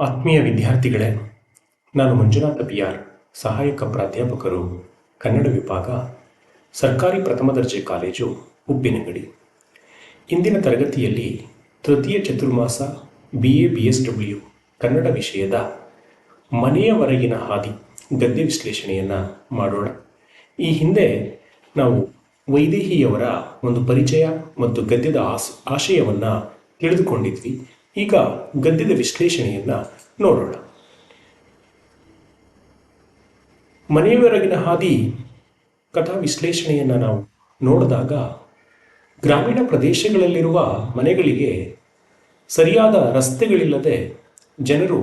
ಆತ್ಮೀಯ ವಿದ್ಯಾರ್ಥಿಗಳೇ, ನಾನು ಮಂಜುನಾಥ ಪಿ ಆರ್ ಸಹಾಯಕ ಪ್ರಾಧ್ಯಾಪಕರು, ಕನ್ನಡ ವಿಭಾಗ, ಸರ್ಕಾರಿ ಪ್ರಥಮ ದರ್ಜೆ ಕಾಲೇಜು, ಉಪ್ಪಿನಂಗಡಿ. ಇಂದಿನ ತರಗತಿಯಲ್ಲಿ ತೃತೀಯ Chaturmasa B A B S W Kannada ವಿಷಯದ ಮನೆಯವರೆಗಿನ ಹಾದಿ ಗದ್ಯ ವಿಶ್ಲೇಷಣೆಯನ್ನು ಮಾಡೋಣ. ಈ ಹಿಂದೆ ನಾವು ವೈದೇಹಿಯವರ ಒಂದು ಪರಿಚಯ ಮತ್ತು ಗದ್ಯದ ಆಸ್, ಆಶಯವನ್ನು ತಿಳಿದುಕೊಂಡಿದ್ವಿ. ಈಗ ಗದ್ಯದ ವಿಶ್ಲೇಷಣೆಯನ್ನು ನೋಡೋಣ. ಮನೆಯವರೆಗಿನ ಹಾದಿ ಕಥಾ ವಿಶ್ಲೇಷಣೆಯನ್ನು ನಾವು ನೋಡಿದಾಗ ಗ್ರಾಮೀಣ ಪ್ರದೇಶಗಳಲ್ಲಿರುವ ಮನೆಗಳಿಗೆ ಸರಿಯಾದ ರಸ್ತೆಗಳಿಲ್ಲದೆ ಜನರು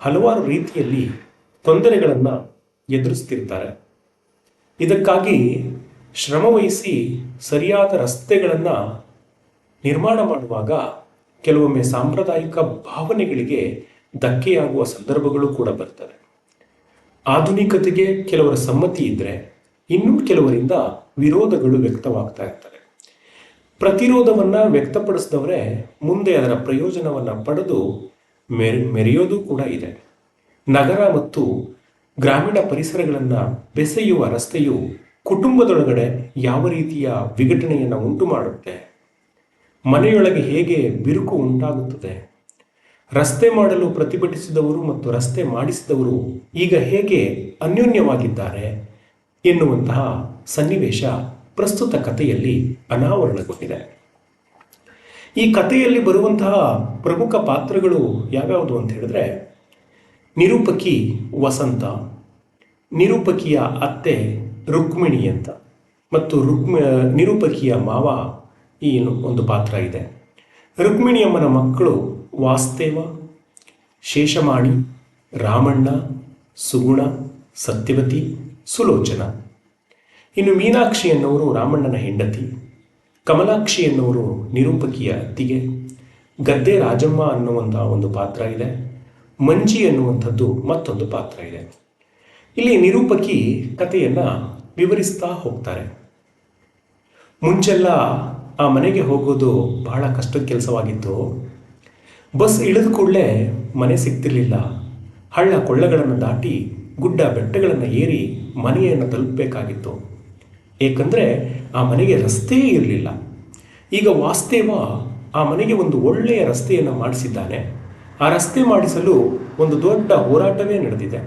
ಹಲವಾರು ರೀತಿಯಲ್ಲಿ ತೊಂದರೆಗಳನ್ನು ಎದುರಿಸ್ತಿರ್ತಾರೆ. ಇದಕ್ಕಾಗಿ ಶ್ರಮವಹಿಸಿ ಸರಿಯಾದ ರಸ್ತೆಗಳನ್ನು ನಿರ್ಮಾಣ ಮಾಡುವಾಗ ಕೆಲವೊಮ್ಮೆ ಸಾಂಪ್ರದಾಯಿಕ ಭಾವನೆಗಳಿಗೆ ಧಕ್ಕೆಯಾಗುವ ಸಂದರ್ಭಗಳು ಕೂಡ ಬರ್ತವೆ. ಆಧುನಿಕತೆಗೆ ಕೆಲವರ ಸಮ್ಮತಿ ಇದ್ದರೆ ಇನ್ನೂ ಕೆಲವರಿಂದ ವಿರೋಧಗಳು ವ್ಯಕ್ತವಾಗ್ತಾ ಇರ್ತವೆ. ಪ್ರತಿರೋಧವನ್ನು ವ್ಯಕ್ತಪಡಿಸಿದವರೇ ಮುಂದೆ ಅದರ ಪ್ರಯೋಜನವನ್ನ ಪಡೆದು ಮೆರೆ, ಮೆರೆಯೋದು ಕೂಡ ಇದೆ. ನಗರ ಮತ್ತು ಗ್ರಾಮೀಣ ಪರಿಸರಗಳನ್ನು ಬೆಸೆಯುವ ರಸ್ತೆಯು ಕುಟುಂಬದೊಳಗಡೆ ಯಾವ ರೀತಿಯ ವಿಘಟನೆಯನ್ನು ಉಂಟು ಮಾಡುತ್ತೆ ಮನೆಯೊಳಗೆ ಹೇಗೆ ಬಿರುಕು ಉಂಟಾಗುತ್ತದೆ? ರಸ್ತೆ ಮಾಡಲು ಪ್ರತಿಭಟಿಸಿದವರು ಮತ್ತು ರಸ್ತೆ ಮಾಡಿಸಿದವರು ಈಗ ಹೇಗೆ ಅನ್ಯೋನ್ಯವಾಗಿದ್ದಾರೆ ಎನ್ನುವಂತಹ ಸನ್ನಿವೇಶ ಪ್ರಸ್ತುತ ಕಥೆಯಲ್ಲಿ ಅನಾವರಣಗೊಂಡಿದೆ. ಈ ಕಥೆಯಲ್ಲಿ ಬರುವಂತಹ ಪ್ರಮುಖ ಪಾತ್ರಗಳು ಯಾವ್ಯಾವುದು ಅಂತ ಹೇಳಿದ್ರೆ, ನಿರೂಪಕಿ ವಸಂತ, ನಿರೂಪಕಿಯ ಅತ್ತೆ ರುಕ್ಮಿಣಿ ಅಂತ ಮತ್ತು ರುಕ್ಮಿ, ನಿರೂಪಕಿಯ ಮಾವ ಈ ಒಂದು ಪಾತ್ರ ಇದೆ. ರುಕ್ಮಿಣಿಯಮ್ಮನ ಮಕ್ಕಳು ವಾಸ್ತೇವ, ಶೇಷಮಾಣಿ, ರಾಮಣ್ಣ, ಸುಗುಣ, ಸತ್ಯವತಿ, ಸುಲೋಚನ. ಇನ್ನು ಮೀನಾಕ್ಷಿ ಎನ್ನುವರು ರಾಮಣ್ಣನ ಹೆಂಡತಿ. ಕಮಲಾಕ್ಷಿ ಎನ್ನುವರು ನಿರೂಪಕಿಯ ಅತ್ತಿಗೆ. ಗದ್ದೆ ರಾಜಮ್ಮ ಅನ್ನುವಂಥ ಒಂದು ಪಾತ್ರ ಇದೆ. ಮಂಜಿ ಎನ್ನುವಂಥದ್ದು ಮತ್ತೊಂದು ಪಾತ್ರ ಇದೆ. ಇಲ್ಲಿ ನಿರೂಪಕಿ ಕಥೆಯನ್ನು ವಿವರಿಸ್ತಾ ಹೋಗ್ತಾರೆ. ಮುಂಚೆಲ್ಲ ಆ ಮನೆಗೆ ಹೋಗೋದು ಬಹಳ ಕಷ್ಟದ ಕೆಲಸವಾಗಿತ್ತು. ಬಸ್ ಇಳಿದ ಕೂಡಲೇ ಮನೆ ಸಿಗ್ತಿರ್ಲಿಲ್ಲ. ಹಳ್ಳ ಕೊಳ್ಳಗಳನ್ನು ದಾಟಿ ಗುಡ್ಡ ಬೆಟ್ಟಗಳನ್ನು ಏರಿ ಮನೆಯನ್ನು ತಲುಪಬೇಕಾಗಿತ್ತು. ಏಕೆಂದರೆ ಆ ಮನೆಗೆ ರಸ್ತೆಯೇ ಇರಲಿಲ್ಲ. ಈಗ ವಾಸ್ತೇವ ಆ ಮನೆಗೆ ಒಂದು ಒಳ್ಳೆಯ ರಸ್ತೆಯನ್ನು ಮಾಡಿಸಿದ್ದಾನೆ. ಆ ರಸ್ತೆ ಮಾಡಿಸಲು ಒಂದು ದೊಡ್ಡ ಹೋರಾಟವೇ ನಡೆದಿದೆ.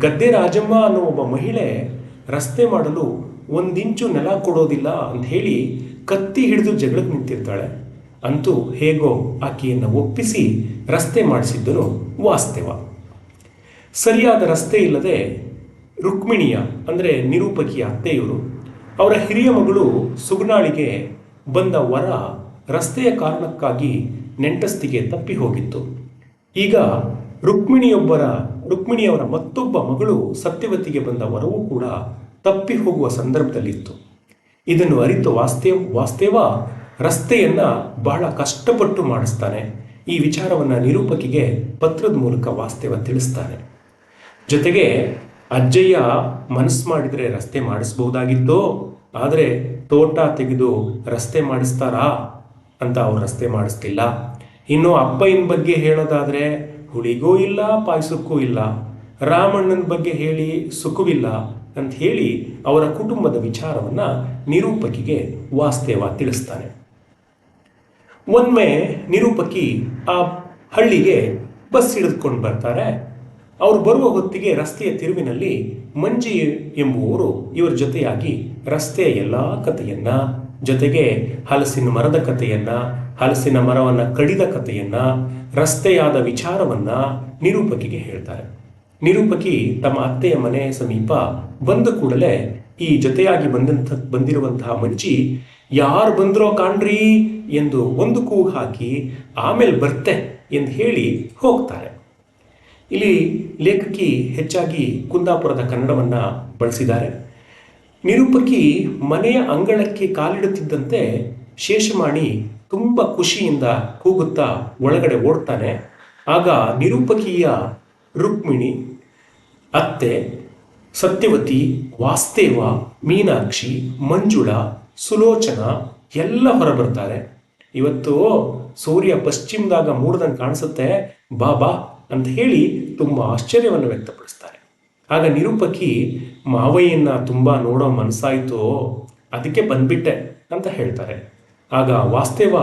ಗದ್ದೆ ರಾಜಮ್ಮ ಅನ್ನೋ ಒಬ್ಬ ಮಹಿಳೆ ರಸ್ತೆ ಮಾಡಲು ಒಂದಿಂಚು ನೆಲ ಕೊಡೋದಿಲ್ಲ ಅಂತ ಹೇಳಿ ಕತ್ತಿ ಹಿಡಿದು ಜಗಳಕ್ಕೆ ನಿಂತಿರ್ತಾಳೆ. ಅಂತೂ ಹೇಗೋ ಆಕೆಯನ್ನು ಒಪ್ಪಿಸಿ ರಸ್ತೆ ಮಾಡಿಸಿದ್ದನು ವಾಸ್ತವ. ಸರಿಯಾದ ರಸ್ತೆ ಇಲ್ಲದೆ ರುಕ್ಮಿಣಿಯ, ಅಂದರೆ ನಿರೂಪಕಿಯ ಅತ್ತೆಯವರು, ಅವರ ಹಿರಿಯ ಮಗಳು ಸುಗುಣಾಳಿಗೆ ಬಂದ ವರ ರಸ್ತೆಯ ಕಾರಣಕ್ಕಾಗಿ ನೆಂಟಸ್ತಿಗೆ ತಪ್ಪಿ ಹೋಗಿತ್ತು. ಈಗ ರುಕ್ಮಿಣಿಯೊಬ್ಬರ, ರುಕ್ಮಿಣಿಯವರ ಮತ್ತೊಬ್ಬ ಮಗಳು ಸತ್ಯವತಿಗೆ ಬಂದ ವರವೂ ಕೂಡ ತಪ್ಪಿ ಹೋಗುವ ಸಂದರ್ಭದಲ್ಲಿತ್ತು. ಇದನ್ನು ಅರಿತು ವಾಸ್ತೇವ್ ವಾಸ್ತೇವ ರಸ್ತೆಯನ್ನ ಬಹಳ ಕಷ್ಟಪಟ್ಟು ಮಾಡಿಸ್ತಾನೆ. ಈ ವಿಚಾರವನ್ನು ನಿರೂಪಕಿಗೆ ಪತ್ರದ ಮೂಲಕ ವಾಸ್ತೇವ ತಿಳಿಸ್ತಾನೆ. ಜೊತೆಗೆ ಅಜ್ಜಯ್ಯ ಮನಸ್ಸು ಮಾಡಿದರೆ ರಸ್ತೆ ಮಾಡಿಸ್ಬೋದಾಗಿತ್ತೋ ಆದರೆ ತೋಟ ತೆಗೆದು ರಸ್ತೆ ಮಾಡಿಸ್ತಾರಾ ಅಂತ ಅವ್ರು ರಸ್ತೆ ಮಾಡಿಸ್ತಿಲ್ಲ ಇನ್ನು ಅಪ್ಪಯ್ಯನ ಬಗ್ಗೆ ಹೇಳೋದಾದರೆ ಹುಳಿಗೂ ಇಲ್ಲ, ಪಾಯಸಕ್ಕೂ ಇಲ್ಲ. ರಾಮಣ್ಣನ ಬಗ್ಗೆ ಹೇಳಿ ಸುಖವಿಲ್ಲ. ಅಂತ ಹೇಳಿ ಅವರ ಕುಟುಂಬದ ವಿಚಾರವನ್ನ ನಿರೂಪಕಿಗೆ ವಾಸ್ತೇವ ತಿಳಿಸ್ತಾನೆ. ಒಮ್ಮೆ ನಿರೂಪಕಿ ಆ ಹಳ್ಳಿಗೆ ಬಸ್ ಹಿಡಿದುಕೊಂಡು ಬರ್ತಾರೆ. ಅವರು ಬರುವ ಹೊತ್ತಿಗೆ ರಸ್ತೆಯ ತಿರುವಿನಲ್ಲಿ ಮಂಜಿ ಎಂಬುವವರು ಇವರ ಜೊತೆಯಾಗಿ ರಸ್ತೆಯ ಎಲ್ಲ ಕಥೆಯನ್ನ, ಜೊತೆಗೆ ಹಲಸಿನ ಮರದ ಕಥೆಯನ್ನ, ಹಲಸಿನ ಮರವನ್ನ ಕಡಿದ ಕಥೆಯನ್ನ, ರಸ್ತೆಯಾದ ವಿಚಾರವನ್ನ ನಿರೂಪಕಿಗೆ ಹೇಳ್ತಾರೆ. ನಿರೂಪಕಿ ತಮ್ಮ ಅತ್ತೆಯ ಮನೆ ಸಮೀಪ ಬಂದ ಕೂಡಲೇ ಈ ಜೊತೆಯಾಗಿ ಬಂದಂಥ, ಬಂದಿರುವಂತಹ ಮಜ್ಜಿ, ಯಾರು ಬಂದ್ರೋ ಕಾಣ್ರಿ ಎಂದು ಒಂದು ಕೂ ಹಾಕಿ ಆಮೇಲೆ ಬರ್ತೆ ಎಂದು ಹೇಳಿ ಹೋಗ್ತಾರೆ. ಇಲ್ಲಿ ಲೇಖಕಿ ಹೆಚ್ಚಾಗಿ ಕುಂದಾಪುರದ ಕನ್ನಡವನ್ನ ಬಳಸಿದ್ದಾರೆ. ನಿರೂಪಕಿ ಮನೆಯ ಅಂಗಳಕ್ಕೆ ಕಾಲಿಡುತ್ತಿದ್ದಂತೆ ಶೇಷಮಾಣಿ ತುಂಬ ಖುಷಿಯಿಂದ ಕೂಗುತ್ತಾ ಒಳಗಡೆ ಓಡ್ತಾನೆ. ಆಗ ನಿರೂಪಕಿಯ ರುಕ್ಮಿಣಿ, ಅತ್ತೆ, ಸತ್ಯವತಿ, ವಾಸ್ತೇವ, ಮೀನಾಕ್ಷಿ, ಮಂಜುಳ, ಸುಲೋಚನ ಎಲ್ಲ ಹೊರಬರ್ತಾರೆ ಇವತ್ತು ಸೂರ್ಯ ಪಶ್ಚಿಮದಾಗ ಮೂಡ್ದಂಗೆ ಕಾಣಿಸುತ್ತೆ, ಬಾ ಬಾ ಅಂತ ಹೇಳಿ ತುಂಬ ಆಶ್ಚರ್ಯವನ್ನು ವ್ಯಕ್ತಪಡಿಸ್ತಾರೆ. ಆಗ ನಿರೂಪಕಿ ಮಾವಯ್ಯನ ತುಂಬ ನೋಡೋ ಮನಸ್ಸಾಯಿತು, ಅದಕ್ಕೆ ಬಂದ್ಬಿಟ್ಟೆ ಅಂತ ಹೇಳ್ತಾರೆ. ಆಗ ವಾಸ್ತೇವ,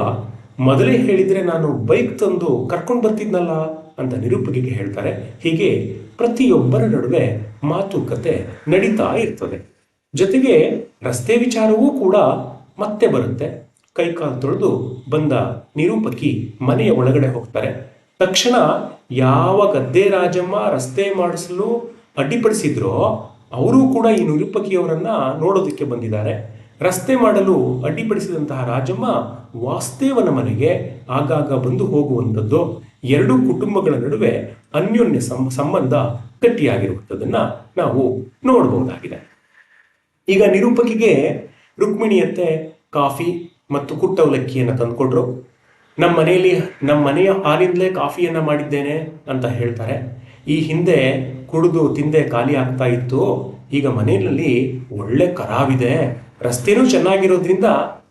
ಮೊದಲೇ ಹೇಳಿದರೆ ನಾನು ಬೈಕ್ ತಂದು ಕರ್ಕೊಂಡು ಬರ್ತಿದ್ನಲ್ಲ ಅಂತ ನಿರೂಪಕಿಗೆ ಹೇಳ್ತಾರೆ. ಹೀಗೆ ಪ್ರತಿಯೊಬ್ಬರ ನಡುವೆ ಮಾತುಕತೆ ನಡೀತಾ ಇರ್ತದೆ. ಜೊತೆಗೆ ರಸ್ತೆ ವಿಚಾರವೂ ಕೂಡ ಮತ್ತೆ ಬರುತ್ತೆ. ಕೈಕಾಲು ತೊಳೆದು ಬಂದ ನಿರೂಪಕಿ ಮನೆಯ ಒಳಗಡೆ ಹೋಗ್ತಾರೆ. ತಕ್ಷಣ ಯಾವ ಗದ್ದೆ ರಾಜಮ್ಮ ರಸ್ತೆ ಮಾಡಿಸಲು ಅಡ್ಡಿಪಡಿಸಿದ್ರೋ ಅವರು ಕೂಡ ಈ ನಿರೂಪಕಿಯವರನ್ನ ನೋಡೋದಕ್ಕೆ ಬಂದಿದ್ದಾರೆ. ರಸ್ತೆ ಮಾಡಲು ಅಡ್ಡಿಪಡಿಸಿದಂತಹ ರಾಜಮ್ಮ ವಾಸ್ತೇವನ ಮನೆಗೆ ಆಗಾಗ ಬಂದು ಹೋಗುವಂಥದ್ದು ಎರಡೂ ಕುಟುಂಬಗಳ ನಡುವೆ ಅನ್ಯೋನ್ಯ ಸಂಬಂಧ ಗಟ್ಟಿಯಾಗಿರುವಂಥದ್ದನ್ನ ನಾವು ನೋಡಬಹುದಾಗಿದೆ. ಈಗ ನಿರೂಪಕಿಗೆ ರುಕ್ಮಿಣಿಯಂತೆ ಕಾಫಿ ಮತ್ತು ಕುಟ್ಟವಲಕ್ಕಿಯನ್ನು ತಂದುಕೊಟ್ರು. ನಮ್ಮ ಮನೆಯಲ್ಲಿ ನಮ್ಮ ಮನೆಯ ಹಾಲಿಂದಲೇ ಕಾಫಿಯನ್ನು ಮಾಡಿದ್ದೇನೆ ಅಂತ ಹೇಳ್ತಾರೆ. ಈ ಹಿಂದೆ ಕುಡಿದು ತಿಂದೆ ಖಾಲಿ ಆಗ್ತಾ ಇತ್ತು. ಈಗ ಮನೆಯಲ್ಲಿ ಒಳ್ಳೆ ಕರಾವಿದೆ. ರಸ್ತೆನೂ ಚೆನ್ನಾಗಿರೋದ್ರಿಂದ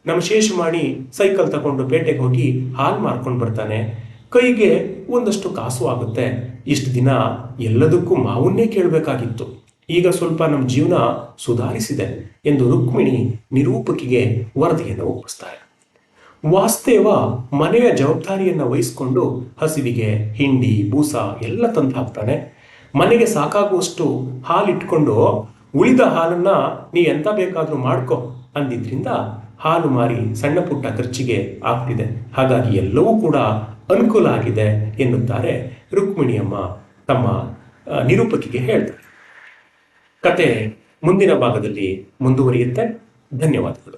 ನಮ್ಮ ಶೇಷ ಮಾಡಿ ಸೈಕಲ್ ತಗೊಂಡು ಪೇಟೆಗೆ ಹೋಗಿ ಹಾಲು ಮಾರ್ಕೊಂಡು ಬರ್ತಾನೆ. ಕೈಗೆ ಒಂದಷ್ಟು ಕಾಸು ಆಗುತ್ತೆ. ಇಷ್ಟು ದಿನ ಎಲ್ಲದಕ್ಕೂ ಮಾವನ್ನೇ ಕೇಳಬೇಕಾಗಿತ್ತು. ಈಗ ಸ್ವಲ್ಪ ನಮ್ಮ ಜೀವನ ಸುಧಾರಿಸಿದೆ ಎಂದು ರುಕ್ಮಿಣಿ ನಿರೂಪಕಿಗೆ ವರದಿಯನ್ನು ಒಪ್ಪಿಸ್ತಾರೆ. ವಾಸ್ತೇವ ಮನೆಯ ಜವಾಬ್ದಾರಿಯನ್ನು ವಹಿಸಿಕೊಂಡು ಹಸಿವಿಗೆ, ಹಿಂಡಿ, ಬೂಸ ಎಲ್ಲ ತಂದು ಹಾಕ್ತಾನೆ ಮನೆಗೆ ಸಾಕಾಗುವಷ್ಟು ಹಾಲಿಟ್ಕೊಂಡು, ಉಳಿದ ಹಾಲನ್ನ ನೀ ಎಂತ ಬೇಕಾದರೂ ಮಾಡ್ಕೊ ಅಂದಿದ್ರಿಂದ ಹಾಲು ಮಾರಿ ಸಣ್ಣ ಪುಟ್ಟ ಖರ್ಚಿಗೆ ಆಗ್ತಿದೆ. ಹಾಗಾಗಿ ಎಲ್ಲವೂ ಕೂಡ ಅನುಕೂಲ ಆಗಿದೆ ಎನ್ನುತ್ತಾರೆ ರುಕ್ಮಿಣಿಯಮ್ಮ ತಮ್ಮ ನಿರೂಪಕಿಗೆ ಹೇಳ್ತಾರೆ. ಕತೆ ಮುಂದಿನ ಭಾಗದಲ್ಲಿ ಮುಂದುವರಿಯುತ್ತೆ. ಧನ್ಯವಾದಗಳು.